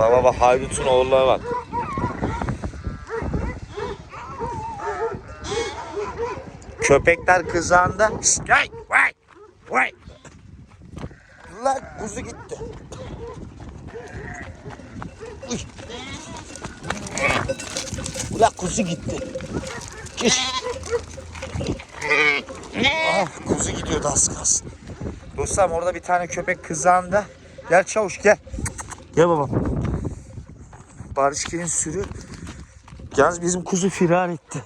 Baba bak haydutun oğulları bak. Köpekler kızağında. Vay vay vay. Lan kuzu gitti. Uy. Ulan kuzu gitti. Geç. Ah, kuzu gidiyordu az kalsın. Dostlarım orada bir tane köpek kızağında. Gel çavuş gel. Gel babam. Barışkin'in sürü. Yalnız bizim kuzu firar etti.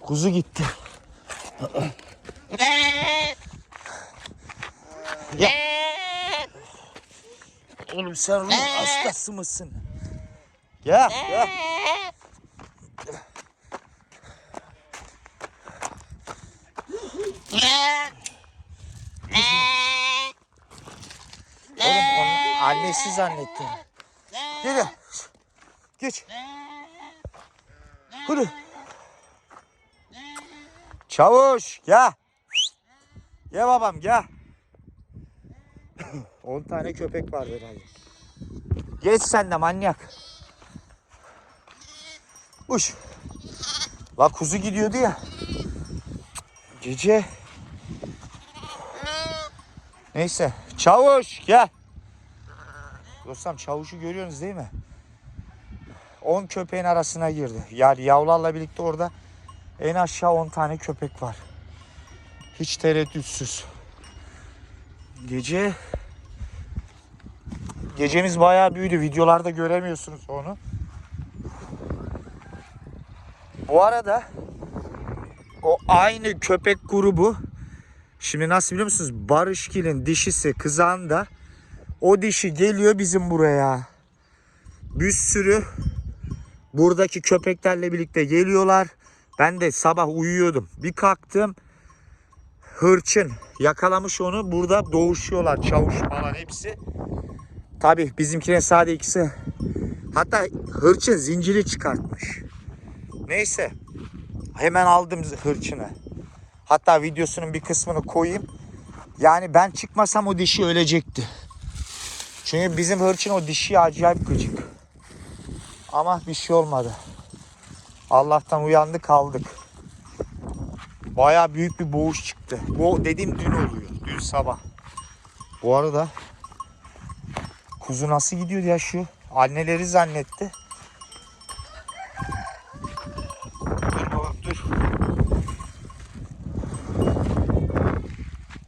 Kuzu gitti. Ya. Oğlum sen ruh hastası mısın? Ya ya. Oğlum onu annesi zannettim. Gel. Geç. Hadi. Çavuş gel. Gel babam gel. 10 tane köpek var herhalde. Geç sen de manyak. Uş. La kuzu gidiyordu ya. Gece. Neyse. Çavuş gel. Dostum çavuşu görüyorsunuz değil mi? 10 köpeğin arasına girdi. Yani yavrularla birlikte orada en aşağı 10 tane köpek var. Hiç tereddütsüz. Gece gecemiz bayağı büyüdü. Videolarda göremiyorsunuz onu. Bu arada o aynı köpek grubu şimdi nasıl biliyor musunuz? Barışkil'in dişisi kızağında o dişi geliyor bizim buraya. Bir sürü buradaki köpeklerle birlikte geliyorlar. Ben de sabah uyuyordum. Bir kalktım. Hırçın yakalamış onu. Burada doğuşuyorlar. Çavuş falan hepsi. Tabi bizimkine sadece ikisi. Hatta hırçın zinciri çıkartmış. Neyse. Hemen aldım hırçını. Hatta videosunun bir kısmını koyayım. Yani ben çıkmasam o dişi ölecekti. Çünkü bizim hırçın o dişi acayip gıcık. Ama bir şey olmadı. Allah'tan uyandı kaldık. Baya büyük bir boğuş çıktı. Bu dediğim dün oluyor. Dün sabah. Bu arada kuzu nasıl gidiyor ya şu? Anneleri zannetti. Dur babam dur.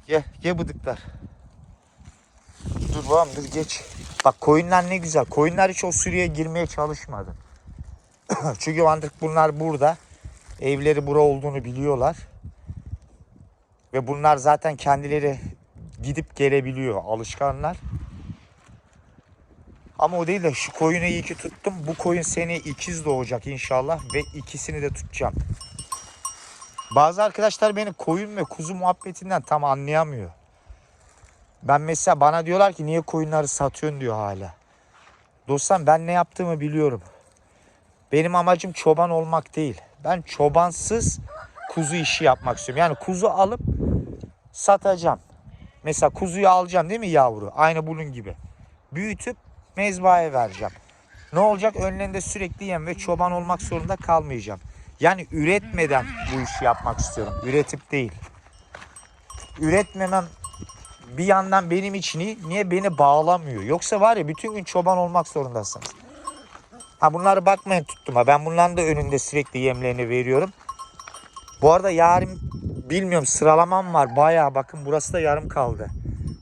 Gel, gel bıdıklar. Dur babam dur geç. Bak koyunlar ne güzel. Koyunlar hiç o sürüye girmeye çalışmadı. Çünkü artık bunlar burada. Evleri bura olduğunu biliyorlar. Ve bunlar zaten kendileri gidip gelebiliyor. Alışkanlar. Ama o değil de şu koyunu iyi ki tuttum. Bu koyun seneye ikiz doğacak inşallah. Ve ikisini de tutacağım. Bazı arkadaşlar beni koyun ve kuzu muhabbetinden tam anlayamıyor. Ben mesela bana diyorlar ki niye koyunları satıyorsun diyor hala. Dostum ben ne yaptığımı biliyorum. Benim amacım çoban olmak değil. Ben çobansız kuzu işi yapmak istiyorum. Yani kuzu alıp satacağım. Mesela kuzuyu alacağım değil mi yavru? Aynı bunun gibi. Büyütüp mezbahaya vereceğim. Ne olacak? Önlerinde sürekli yem ve çoban olmak zorunda kalmayacağım. Yani üretmeden bu işi yapmak istiyorum. Üretip değil. Üretmemem bir yandan benim için iyi. Niye beni bağlamıyor? Yoksa var ya bütün gün çoban olmak zorundasınız. Ha bunları bakmayın tuttum ha. Ben bunların da önünde sürekli yemlerini veriyorum. Bu arada yarın bilmiyorum sıralamam var. Bayağı bakın burası da yarım kaldı.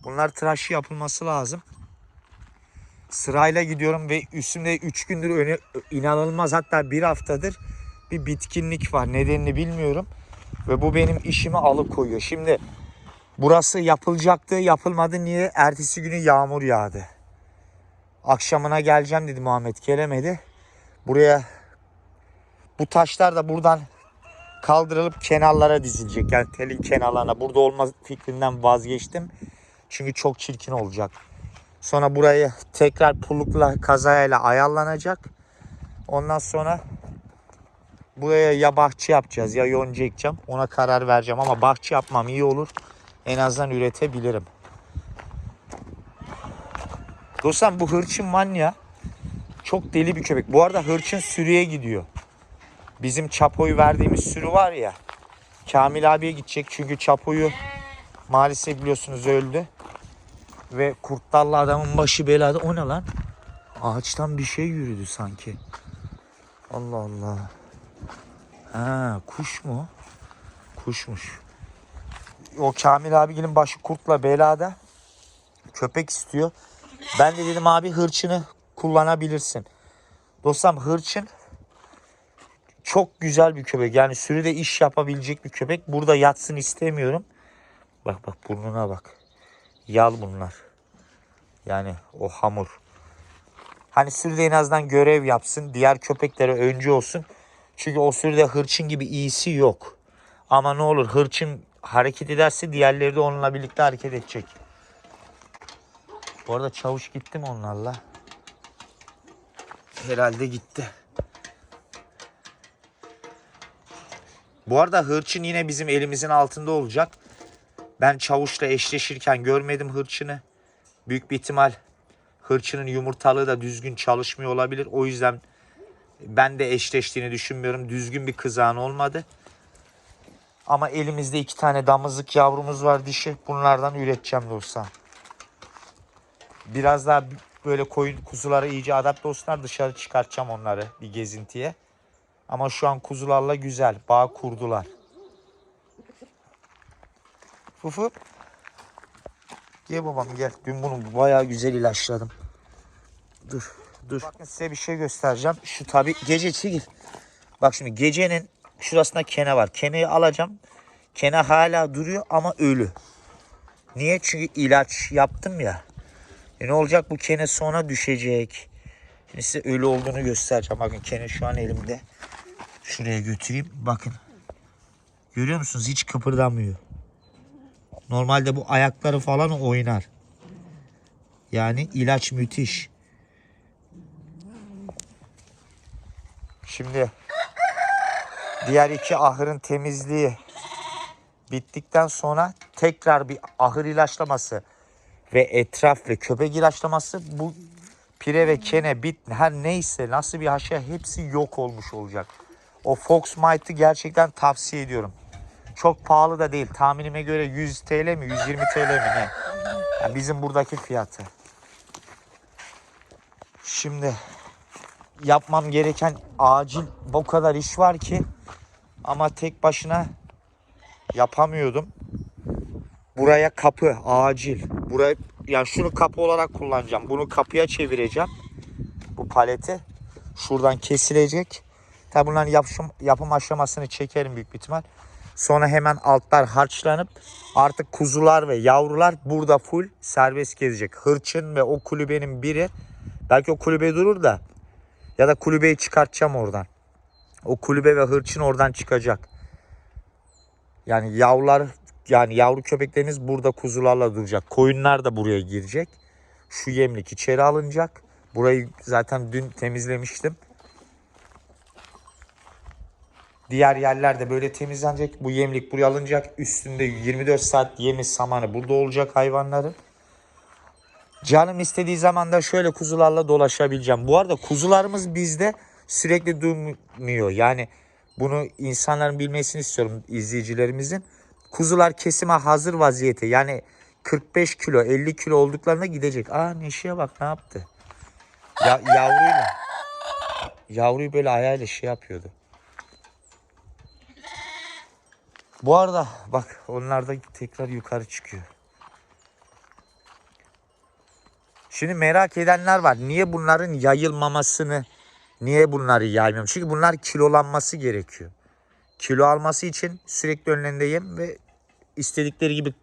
Bunlar tıraşı yapılması lazım. Sırayla gidiyorum ve üstümde 3 gündür öne, inanılmaz hatta bir haftadır bir bitkinlik var. Nedenini bilmiyorum. Ve bu benim işimi alıkoyuyor. Şimdi Burası yapılacaktı, yapılmadı. Niye? Ertesi günü yağmur yağdı. Akşamına geleceğim dedi Muhammed. Gelemedi. Buraya bu taşlar da buradan kaldırılıp kenarlara dizilecek. Yani telin kenarlarına. Burada olma fikrinden vazgeçtim. Çünkü çok çirkin olacak. Sonra burayı tekrar pullukla kazayla ayarlanacak. Ondan sonra buraya ya bahçe yapacağız ya yonca ekeceğim. Ona karar vereceğim ama bahçe yapmam iyi olur. En azından üretebilirim. Dostum bu hırçın manya çok deli bir köpek. Bu arada hırçın sürüye gidiyor. Bizim Çapo'yu verdiğimiz sürü var ya. Kamil abiye gidecek çünkü Çapo'yu maalesef biliyorsunuz öldü. Ve kurtlarla adamın başı belada. O ne lan? Ağaçtan bir şey yürüdü sanki. Allah Allah. Ha, kuş mu? Kuşmuş. O Kamil abinin başı kurtla belada. Köpek istiyor. Ben de dedim abi hırçını kullanabilirsin. Dostum hırçın çok güzel bir köpek. Yani sürüde iş yapabilecek bir köpek. Burada yatsın istemiyorum. Bak bak burnuna bak. Yal bunlar. Yani o hamur. Hani sürüde en azından görev yapsın. Diğer köpeklere öncü olsun. Çünkü o sürüde hırçın gibi iyisi yok. Ama ne olur hırçın hareket ederse diğerleri de onunla birlikte hareket edecek. Bu arada çavuş gitti mi onlarla? Herhalde gitti. Bu arada hırçın yine bizim elimizin altında olacak. Ben çavuşla eşleşirken görmedim hırçını. Büyük bir ihtimal hırçının yumurtalığı da düzgün çalışmıyor olabilir. O yüzden ben de eşleştiğini düşünmüyorum. Düzgün bir kızağın olmadı. Ama elimizde iki tane damızlık yavrumuz var dişi. Bunlardan üreteceğim dostlar. Biraz daha böyle koyun kuzulara iyice adapte olsunlar. Dışarı çıkartacağım onları bir gezintiye. Ama şu an kuzularla güzel. Bağ kurdular. Fufu. Gel babam gel. Dün bunu bayağı güzel ilaçladım. Dur dur. Bakın size bir şey göstereceğim. Şu tabi gece çekil. Bak şimdi gecenin şurasında kene var. Keneyi alacağım. Kene hala duruyor ama ölü. Niye? Çünkü ilaç yaptım ya. E ne olacak bu kene sonra düşecek. Şimdi size ölü olduğunu göstereceğim. Bakın kene şu an elimde. Şuraya götüreyim. Bakın. Görüyor musunuz? Hiç kıpırdamıyor. Normalde bu ayakları falan oynar. Yani ilaç müthiş. Şimdi diğer iki ahırın temizliği bittikten sonra tekrar bir ahır ilaçlaması ve etraf ve köpek ilaçlaması bu pire ve kene bit her neyse nasıl bir haşa hepsi yok olmuş olacak. O Fox Mite'ı gerçekten tavsiye ediyorum. Çok pahalı da değil. Tahminime göre 100 TL mi 120 TL mi ne? Yani bizim buradaki fiyatı. Şimdi yapmam gereken acil bu kadar iş var ki ama tek başına yapamıyordum. Buraya kapı acil. Buraya yani şunu kapı olarak kullanacağım. Bunu kapıya çevireceğim. Bu paleti şuradan kesilecek. Tabi bunların yapışım, yapım aşamasını çekerim büyük bir ihtimal. Sonra hemen altlar harçlanıp artık kuzular ve yavrular burada full serbest gezecek. Hırçın ve o kulübenin biri belki o kulübe durur da ya da kulübeyi çıkartacağım oradan. O kulübe ve hırçın oradan çıkacak. Yani yavrular yani yavru köpeklerimiz burada kuzularla duracak. Koyunlar da buraya girecek. Şu yemlik içeri alınacak. Burayı zaten dün temizlemiştim. Diğer yerler de böyle temizlenecek. Bu yemlik buraya alınacak. Üstünde 24 saat yemi samanı burada olacak hayvanların. Canım istediği zaman da şöyle kuzularla dolaşabileceğim. Bu arada kuzularımız bizde sürekli durmuyor. Yani bunu insanların bilmesini istiyorum izleyicilerimizin. Kuzular kesime hazır vaziyete. Yani 45 kilo 50 kilo olduklarına gidecek. Aa Neşe'ye bak ne yaptı. Ya, yavruyla. Yavruyu böyle ayağıyla şey yapıyordu. Bu arada bak onlar da tekrar yukarı çıkıyor. Şimdi merak edenler var. Niye bunların yayılmamasını, niye bunları yaymıyorum? Çünkü bunlar kilolanması gerekiyor. Kilo alması için sürekli önlerinde yem ve istedikleri gibi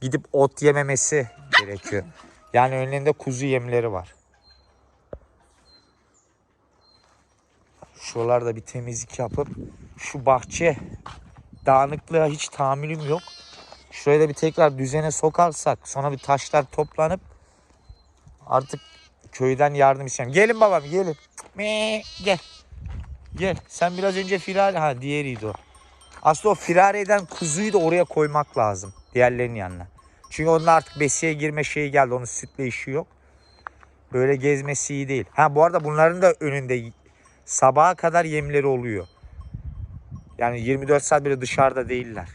gidip ot yememesi gerekiyor. Yani önlerinde kuzu yemleri var. Şuralarda bir temizlik yapıp şu bahçe dağınıklığa hiç tahammülüm yok. Şuraya da bir tekrar düzene sokarsak sonra bir taşlar toplanıp artık köyden yardım isteyeceğim. Gelin babam gelin. Me, gel. Gel. Sen biraz önce firar... Ha diğeriydi o. Aslında o firar eden kuzuyu da oraya koymak lazım. Diğerlerinin yanına. Çünkü onun artık besiye girme şeyi geldi. Onun sütle işi yok. Böyle gezmesi iyi değil. Ha bu arada bunların da önünde sabaha kadar yemleri oluyor. Yani 24 saat bile dışarıda değiller.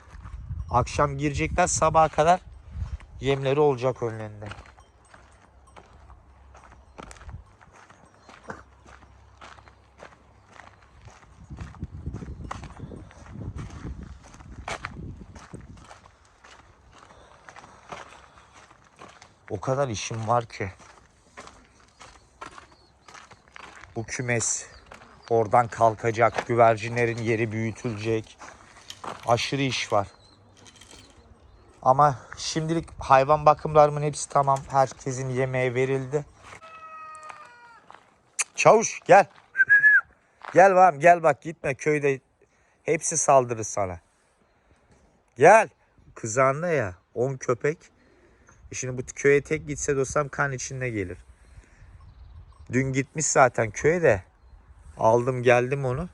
Akşam girecekler sabaha kadar yemleri olacak önlerinde. O kadar işim var ki. Bu kümes oradan kalkacak. Güvercinlerin yeri büyütülecek. Aşırı iş var. Ama şimdilik hayvan bakımlarımın hepsi tamam. Herkesin yemeği verildi. Çavuş gel. Gel bakalım gel bak gitme köyde hepsi saldırır sana. Gel. Kızağında ya 10 köpek. E Şimdi bu köye tek gitse dostum kan içinde gelir. Dün gitmiş zaten köye de. Aldım geldim onu.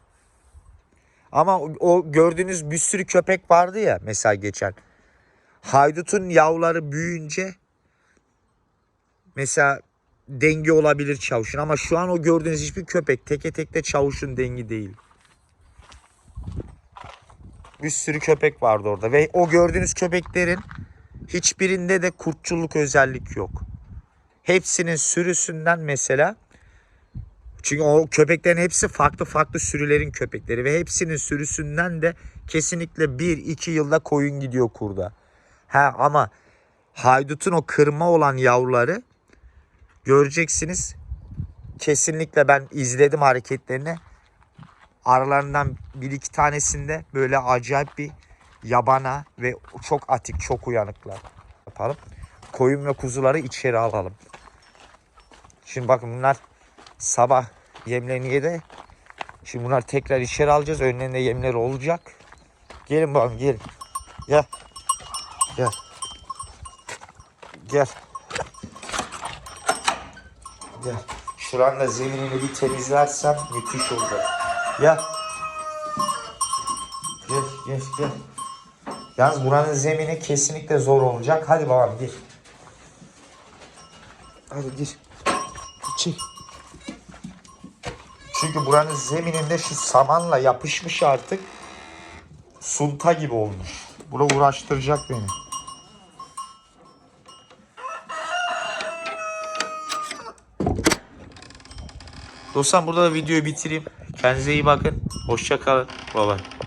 Ama o, gördüğünüz bir sürü köpek vardı ya mesela geçen. Haydutun yavruları büyüyünce mesela dengi olabilir çavuşun ama şu an o gördüğünüz hiçbir köpek teke tekte çavuşun dengi değil. Bir sürü köpek vardı orada ve o gördüğünüz köpeklerin hiçbirinde de kurtçuluk özellik yok. Hepsinin sürüsünden mesela çünkü o köpeklerin hepsi farklı farklı sürülerin köpekleri ve hepsinin sürüsünden de kesinlikle 1-2 yılda koyun gidiyor kurda. Ha ama haydutun o kırma olan yavruları göreceksiniz. Kesinlikle ben izledim hareketlerini. Aralarından bir iki tanesinde böyle acayip bir yabana ve çok atik, çok uyanıklar yapalım. Koyun ve kuzuları içeri alalım. Şimdi bakın bunlar sabah yemlerini yedi. Şimdi bunlar tekrar içeri alacağız. Önlerinde yemleri olacak. Gelin bakalım gelin. Gel. Gel. Gel. Gel. Şuranın da zeminini bir temizlersem müthiş olacak. Gel. Gel gel gel. Yalnız buranın zemini kesinlikle zor olacak. Hadi babam gir. Hadi gir. Çık. Çünkü buranın zemininde şu samanla yapışmış artık. Sunta gibi olmuş. Bura uğraştıracak beni. Dostlar burada da videoyu bitireyim. Kendinize iyi bakın. Hoşça kalın. Bye bye.